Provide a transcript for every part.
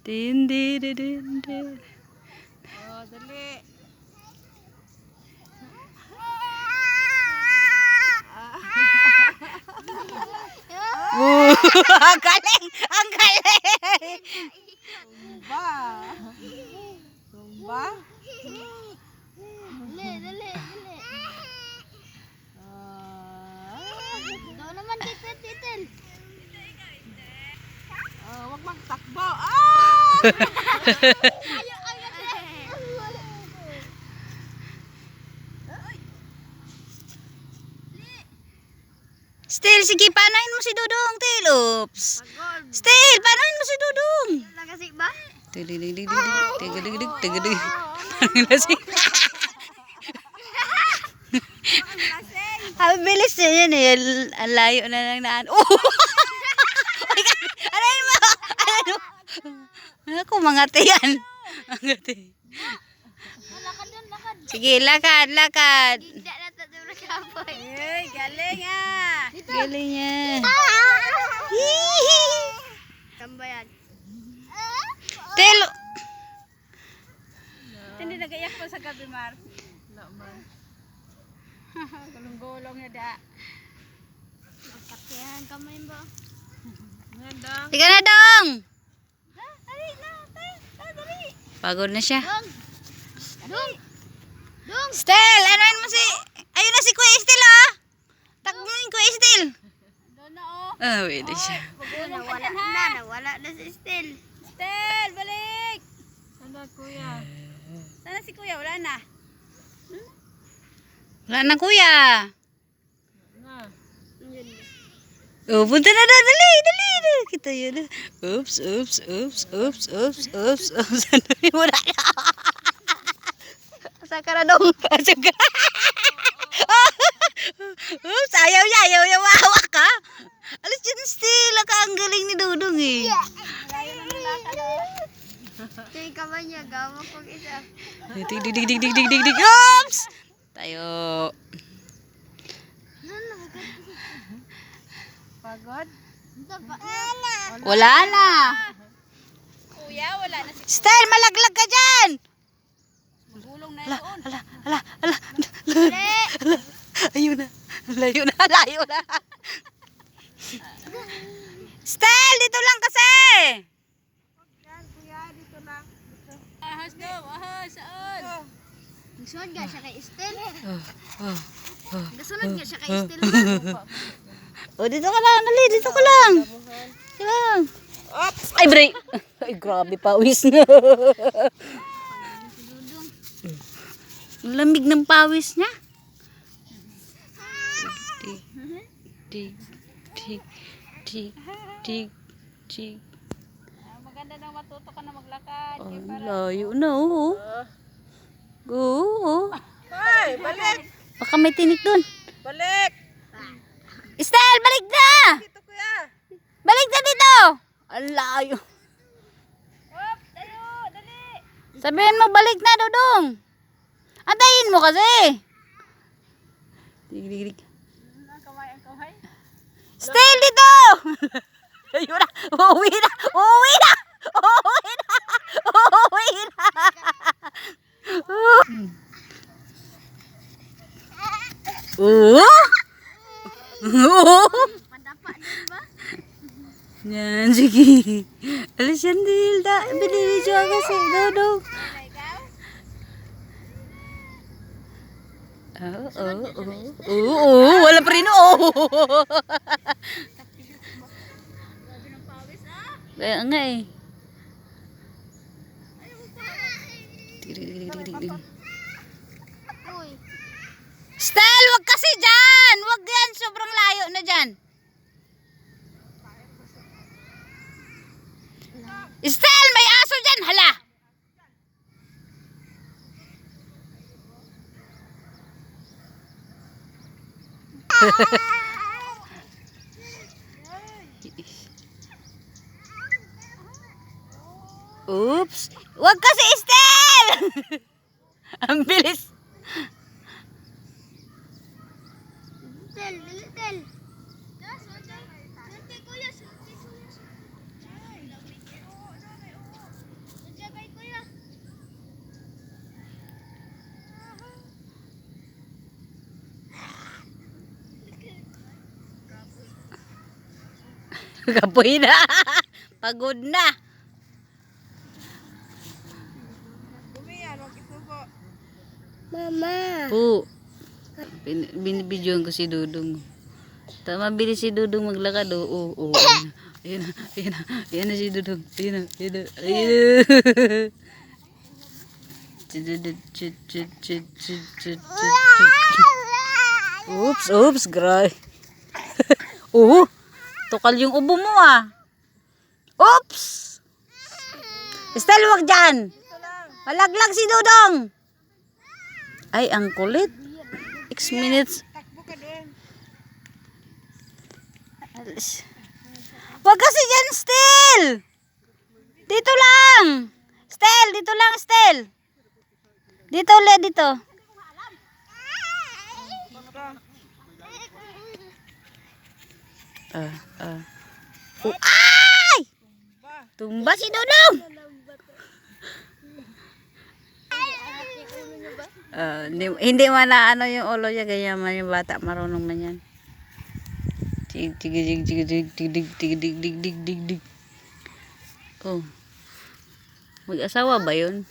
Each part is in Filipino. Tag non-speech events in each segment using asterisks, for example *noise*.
Tindi, di, di, di. Oh, dali. Woo! *laughs* ang galing! Ang galing! Tumba. Tumba. Dali, dali, dali. Ah. Daw naman titil, titil. Oh, wag magtakbo. Ah! Ayo, ayo, *laughs* Still, sige, paanoin mo si Dudong, Til. Oops. Still, paanoin mo si Dudong. Kasi ba? Tigilig, tigilig, tigilig. Lasing. *laughs* Ang bilis niya yan eh. Ang layo na lang naan. *laughs* Oh! Ay, Aray mo! Ano? Ako, mga tiyan. Mga tiyan. Lakad yan, lakad. Sige, lakad, lakad. Hey, galing ah. Galing niya. Tambayan. Til, Hindi nagayak pa sa gabi, Mar. No, Mar. Gulong-gulong na da. Sakyan kamay. Ika na dong. Dali na, tay. Pagod na siya. Dong. Dong. Dong. Stel, anoin mo si... Ayun na si Kuya Estel, oh. Takbo mo yung Kuya Estel. Doon na oh. Ah, pwede siya. Nawala na, nawala na si Stel. Stel, balik! Sana kuya? Sana si kuya? Wala na. Wala na, Kuya. Na. Oh, punta na daw. Dali. Kita yun. Oops, oops, oops, oops, oops, oops, oops. *laughs* Ano yun? Wala na. Asa ka na dong? Asa ka? Oops, ayaw niya. Ayaw niya mahawak ka. Alis yun, Stel. Ka ang galing ni Dudong eh. Oh. Tay kamay niya, gawa ko isa. Dig, dig, dig, dig, dig, dig, dig, dig. Oops! Tayo. Pagod? Wala na. Kuya, wala na si Stel, malaglag ka dyan. Gulong na Ala, yun. ala, ala, ala. Dali. ala. Ayun na. Layo na, layo na. Stel, dito lang kasi. Yan, kuya, dito lang. Ahas daw, ahas, saan? Nagsunod nga siya kay Stel. Oh, oh, oh. Nagsunod nga siya kay Stel. *laughs* Oh, dito ka lang. Dali, dito ka lang. Oops! Ay, break. *laughs* Ay, grabe, pawis na. Lamig ng pawis niya. Tig, tig, tig, tig, tig. Ah, Maganda na matuto ka na maglakad. Oh, para... layo na, oo. Oo. Hoy, balik! Baka may tinik dun. Balik! Estel, balik na! Dito kuya! Balik na dito! Ang layo. Oops, tayo, dali! Sabihin mo, balik na, Dudong. Antayin mo kasi. Dig, dig, dig. Ang kamay, kamay. Stay dito! *laughs* Ayun na! Uuwi na! Uuwi na! Uuwi na! Uuwi na! Oo! Oo! Padapa din ba? Yan, sige. Alis yan, Dil. Da, binibidyo ako si Dodong. Wala ikaw? Oo, oo, oo. Oo, oo. Wala pa rin, oo. Grabe ng pawis, ah! Kaya nga eh. Dig, dig, dig, dig, dig, dig. Uy. Stel, wag kasi dyan! Sobrang layo na dyan. Stel, may aso dyan, hala! *laughs* Oops! Wag kasi, Stel! *laughs* Ang bilis. Stel, dali, Stel. *laughs* Kapoy na. Pagod na. Mama. Po. Bin, binibidyoan ko si Dudong. Tama, bilis si Dudong maglakad. Oo, oo. oo. Ayun na, ayun na, ayun na si Dudong. Ayun na, ayun na, ayun na. Oops, oops, gray. *laughs* Oo, tukal yung ubo mo ah. Oops! Estelle, wag dyan. Malaglag si Dudong. Ay, ang kulit. X minutes. Wag kasi dyan, Stel! Dito lang! Stel, dito lang, Stel! Dito ulit, dito. Ah, ah. Oh, ay! Tumba si Dudong! Ah, hindi, hindi na ano yung ulo niya, kaya man yung bata, marunong man yan. Tig, tig, tig, tig, tig, tig, tig, tig, tig, tig, tig, tig, tig. Oh. Mag-asawa ba yun?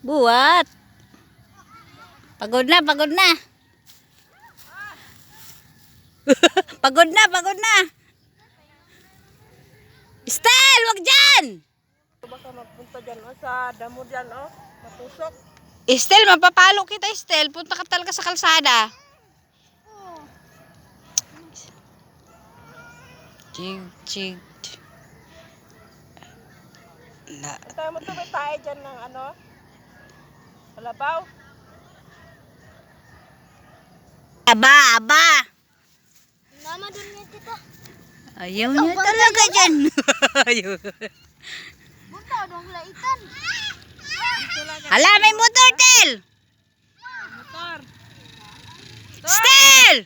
Buat. Pagod na, pagod na. *laughs* pagod na, pagod na. Stel, wag dyan. Baka magpunta dyan, oh, sa damo dyan, oh. Matusok. Estel, mapapalo kita, Estel. Punta ka talaga sa kalsada. Chig, chig. Na, Tayo mo tuloy tayo dyan ng ano. Kalabaw. aba, aba. Mama, dun nga kita. Ayaw niya talaga dyan. *laughs* Ayaw. Bunta, dong laitan. Hala, may motor, Tel. Motor. Stel!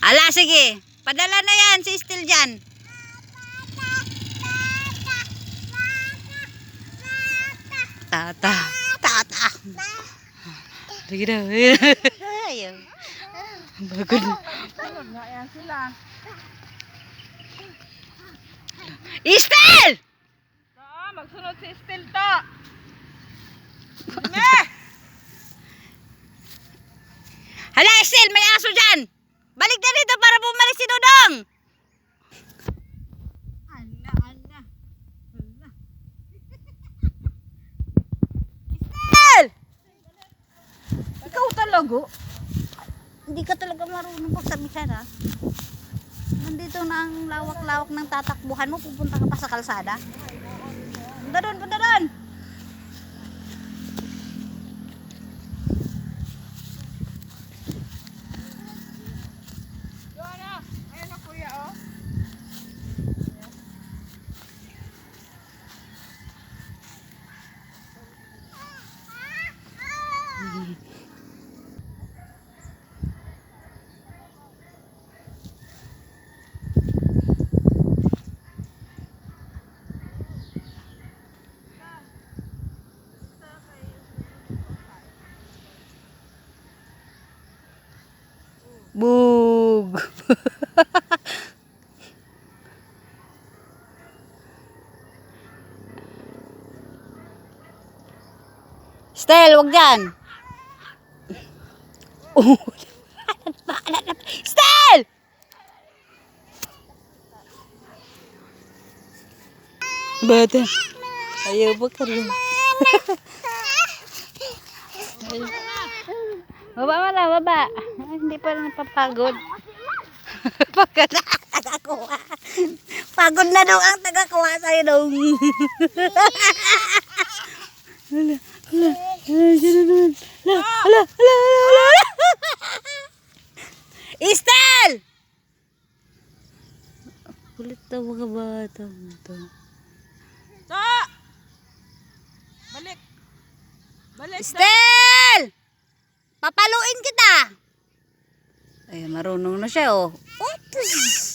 *laughs* Ala, sige. Padala na yan si Stel dyan. Tata. Tata. Sige na. Ayaw. Bagod. Sunod nga yan sila. Estel! So, magsunod si Estel to. Sige! Hala, Estel, may aso dyan. Balik na dito para bumalik si Dodong. Ala, ala. Estel! Talaga. Hindi ka talaga marunong pagsabihan ha. Nandito na ang lawak-lawak ng tatakbuhan mo. Pupunta ka pa sa kalsada. Punta doon, punta. Doon Stel, wag dyan. Oh. Stel! Bata. Ayaw ba ka rin? Baba mo na, baba. Hindi pa rin napapagod. *laughs* Pagod na ang tagakuha. Pagod na daw ang tagakuha sa'yo daw. *laughs* Hala, Ala, ala, ala, ala. Istel! Kulit na mga bata mo to. To! Balik! Balik! Istel! Papaluin kita! Ay, marunong na siya oh. Oops!